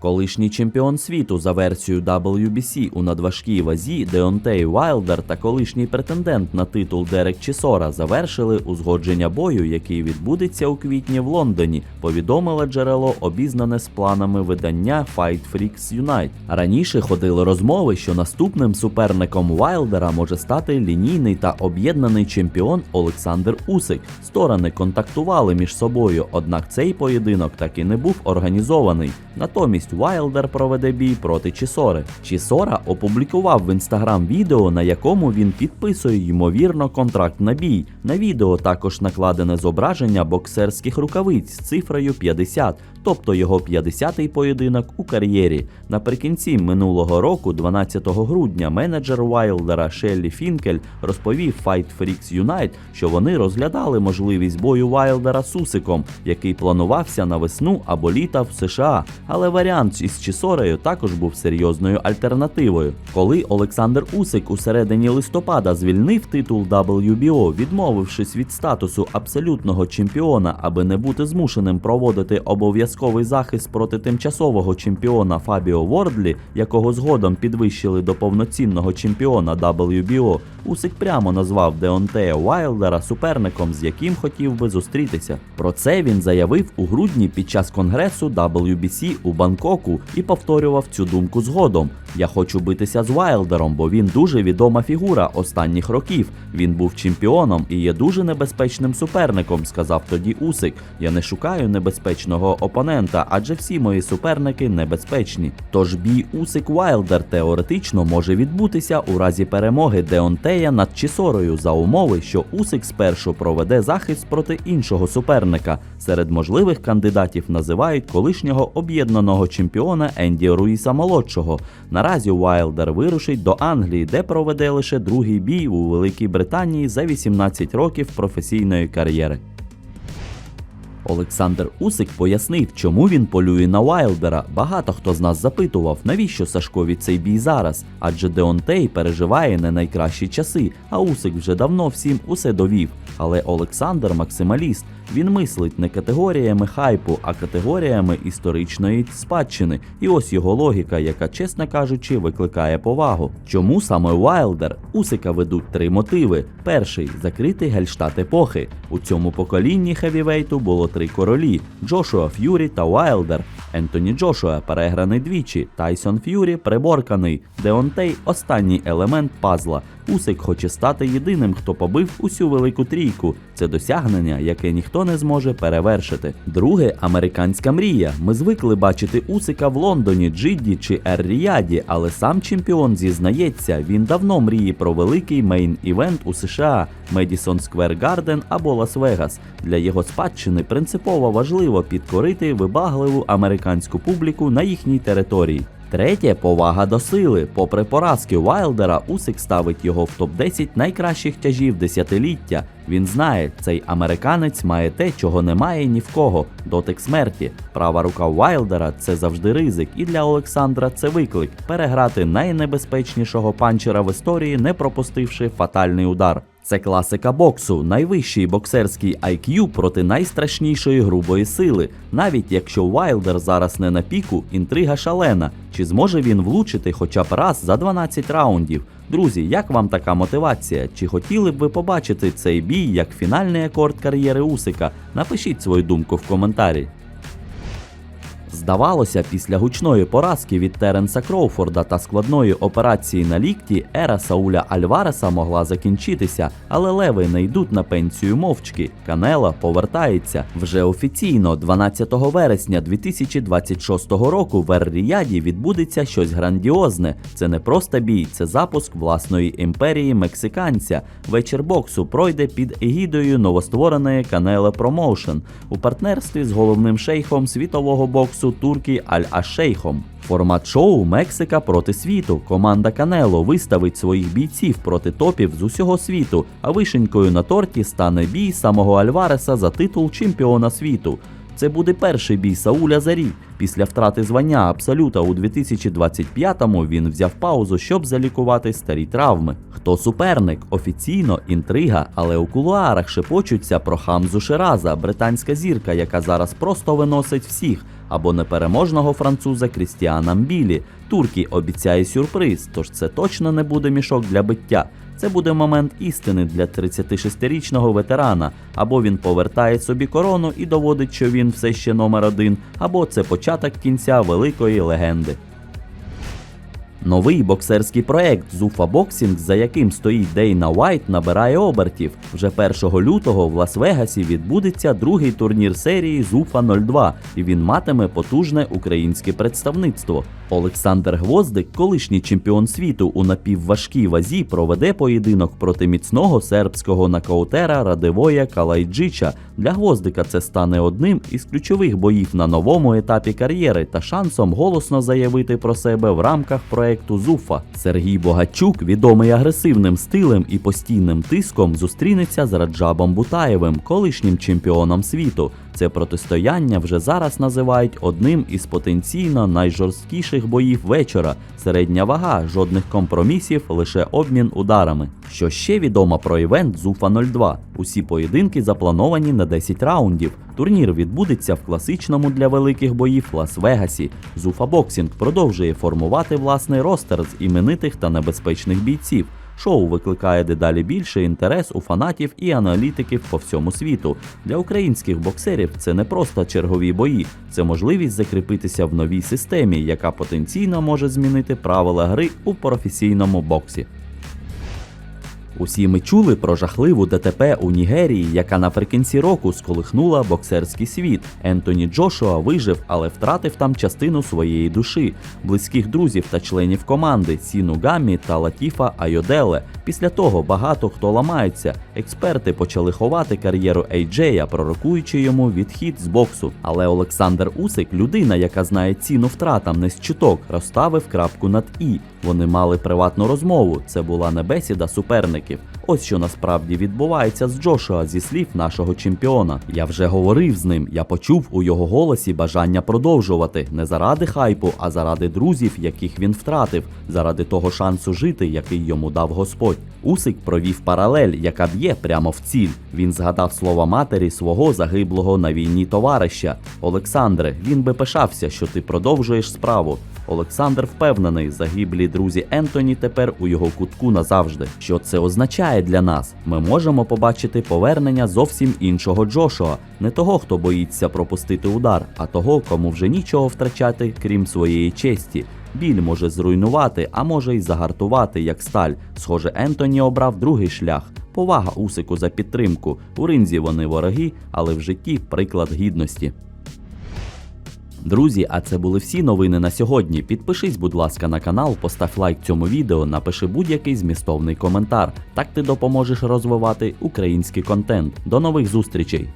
Колишній чемпіон світу за версією WBC у надважкій вазі Деонтей Вайлдер та колишній претендент на титул Дерек Чісора завершили узгодження бою, який відбудеться у квітні в Лондоні. Повідомило джерело, обізнане з планами видання Fight Freaks Unite. Раніше ходили розмови, що наступним суперником Вайлдера може стати лінійний та об'єднаний чемпіон Олександр Усик. Сторони контактували між собою, однак цей поєдинок так і не був організований. Натомість Вайлдер проведе бій проти Чісори. Чісора опублікував в інстаграм відео, на якому він підписує ймовірно контракт на бій. На відео також накладене зображення боксерських рукавиць з цифрою 50, тобто його 50-й поєдинок у кар'єрі. Наприкінці минулого року, 12 грудня, менеджер Вайлдера Шеллі Фінкель розповів Fight Freaks Unite, що вони розглядали можливість бою Вайлдера з Усиком, який планувався на весну або літа в США. Але варіант із Чісорею також був серйозною альтернативою. Коли Олександр Усик у середині листопада звільнив титул WBO, відмовившись від статусу абсолютного чемпіона, аби не бути змушеним проводити обов'язковий захист проти тимчасового чемпіона Фабіо Вордлі, якого згодом підвищили до повноцінного чемпіона WBO, Усик прямо назвав Деонтея Вайлдера суперником, з яким хотів би зустрітися. Про це він заявив у грудні під час конгресу WBC у Бангкоку і повторював цю думку згодом. Я хочу битися з Вайлдером, бо він дуже відома фігура останніх років. Він був чемпіоном і є дуже небезпечним суперником, сказав тоді Усик. Я не шукаю небезпечного опонента, адже всі мої суперники небезпечні. Тож бій Усик Вайлдер теоретично може відбутися у разі перемоги Деонтея над Чісорою за умови, що Усик спершу проведе захист проти іншого суперника. Серед можливих кандидатів називають колишнього об'єднаного чемпіона Енді Руїса молодшого. Наразі Вайлдер вирушить до Англії, де проведе лише другий бій у Великій Британії за 18 років професійної кар'єри. Олександр Усик пояснив, чому він полює на Вайлдера. Багато хто з нас запитував, навіщо Сашкові цей бій зараз, адже Деонтей переживає не найкращі часи, а Усик вже давно всім усе довів. Але Олександр максималіст. Він мислить не категоріями хайпу, а категоріями історичної спадщини. І ось його логіка, яка, чесно кажучи, викликає повагу. Чому саме Вайлдер? Усика ведуть три мотиви. Перший закритий гельштат епохи. У цьому поколінні хевівейту було три королі: Джошуа Ф'юрі та Вайлдер. Ентоні Джошуа переграний двічі, Тайсон Ф'юрі приборканий. Деонтей останній елемент пазла. Усик хоче стати єдиним, хто побив усю велику трійку. Це досягнення, яке ніхто не зможе перевершити. Друге американська мрія. Ми звикли бачити Усика в Лондоні, Джидді чи Ер-Ріяді, але сам чемпіон зізнається, він давно мріє про великий мейн-івент у США Медісон Сквер Гарден або Лас-Вегас. Для його спадщини принципово важливо підкорити вибагливу американську публіку на їхній території. Третє повага до сили. Попри поразки Вайлдера, Усик ставить його в топ-10 найкращих тяжів десятиліття. Він знає, цей американець має те, чого немає ні в кого дотик смерті. Права рука Вайлдера це завжди ризик, і для Олександра це виклик переграти найнебезпечнішого панчера в історії, не пропустивши фатальний удар. Це класика боксу, найвищий боксерський IQ проти найстрашнішої грубої сили. Навіть якщо Вайлдер зараз не на піку, інтрига шалена. Чи зможе він влучити хоча б раз за 12 раундів? Друзі, як вам така мотивація? Чи хотіли б ви побачити цей бій як фінальний акорд кар'єри Усика? Напишіть свою думку в коментарі. Здавалося, після гучної поразки від Теренса Кроуфорда та складної операції на лікті ера Сауля Альвареса могла закінчитися, але леви не йдуть на пенсію мовчки. Канела повертається вже офіційно. 12 вересня 2026 року в Ер-Ріяді відбудеться щось грандіозне. Це не просто бій, це запуск власної імперії мексиканця. Вечір боксу пройде під егідою новоствореної Канела Промоушен у партнерстві з головним шейхом світового боксу Туркі Аль-Ашейхом. Формат шоу Мексика проти світу. Команда Канело виставить своїх бійців проти топів з усього світу, а вишенькою на торті стане бій самого Альвареса за титул чемпіона світу. Це буде перший бій Сауля за рік. Після втрати звання Абсолюта у 2025-му він взяв паузу, щоб залікувати старі травми. Хто суперник? Офіційно інтрига, але у кулуарах шепочуться про Хамзу Шираза, британська зірка, яка зараз просто виносить всіх, або непереможного француза Крістіана Мбілі. Туркі обіцяє сюрприз, тож це точно не буде мішок для биття. Це буде момент істини для 36-річного ветерана. Або він повертає собі корону і доводить, що він все ще номер один, або це початок кінця великої легенди. Новий боксерський проект Зуфа Боксінг, за яким стоїть Дейна Уайт, набирає обертів. Вже 1 лютого в Лас-Вегасі відбудеться другий турнір серії Зуфа 02, і він матиме потужне українське представництво. Олександр Гвоздик, колишній чемпіон світу у напівважкій вазі, проведе поєдинок проти міцного сербського нокаутера Радивоя Калайджича. Для Гвоздика це стане одним із ключових боїв на новому етапі кар'єри та шансом голосно заявити про себе в рамках проекту Зуфа. Сергій Богачук, відомий агресивним стилем і постійним тиском, зустрінеться з Раджабом Бутаєвим, колишнім чемпіоном світу. Це протистояння вже зараз називають одним із потенційно найжорсткіших боїв вечора. Середня вага, жодних компромісів, лише обмін ударами. Що ще відомо про івент Зуфа 02? Усі поєдинки заплановані на 10 раундів. Турнір відбудеться в класичному для великих боїв Лас-Вегасі. Зуфа Боксінг продовжує формувати власний ростер з іменитих та небезпечних бійців. Шоу викликає дедалі більше інтерес у фанатів і аналітиків по всьому світу. Для українських боксерів це не просто чергові бої, це можливість закріпитися в новій системі, яка потенційно може змінити правила гри у професійному боксі. Усі ми чули про жахливу ДТП у Нігерії, яка наприкінці року сколихнула боксерський світ. Ентоні Джошуа вижив, але втратив там частину своєї душі, близьких друзів та членів команди Сіну Гаммі та Латіфа Айоделе. Після того багато хто ламається. Експерти почали ховати кар'єру Ейджея, пророкуючи йому відхід з боксу. Але Олександр Усик, людина, яка знає ціну втратам не з чуток, розставив крапку над і. Вони мали приватну розмову. Це була не бесіда суперників. Ось що насправді відбувається з Джошуа зі слів нашого чемпіона. Я вже говорив з ним. Я почув у його голосі бажання продовжувати не заради хайпу, а заради друзів, яких він втратив, заради того шансу жити, який йому дав Господь. Усик провів паралель, яка б'є прямо в ціль. Він згадав слова матері свого загиблого на війні товариша. Олександре, він би пишався, що ти продовжуєш справу. Олександр впевнений, загиблі друзі Ентоні тепер у його кутку назавжди. Що це означає для нас? Ми можемо побачити повернення зовсім іншого Джошуа, не того, хто боїться пропустити удар, а того, кому вже нічого втрачати, крім своєї честі. Біль може зруйнувати, а може й загартувати, як сталь. Схоже, Ентоні обрав другий шлях. Повага Усику за підтримку. У ринзі вони вороги, але в житті приклад гідності. Друзі, а це були всі новини на сьогодні. Підпишись, будь ласка, на канал, постав лайк цьому відео, напиши будь-який змістовний коментар. Так ти допоможеш розвивати український контент. До нових зустрічей!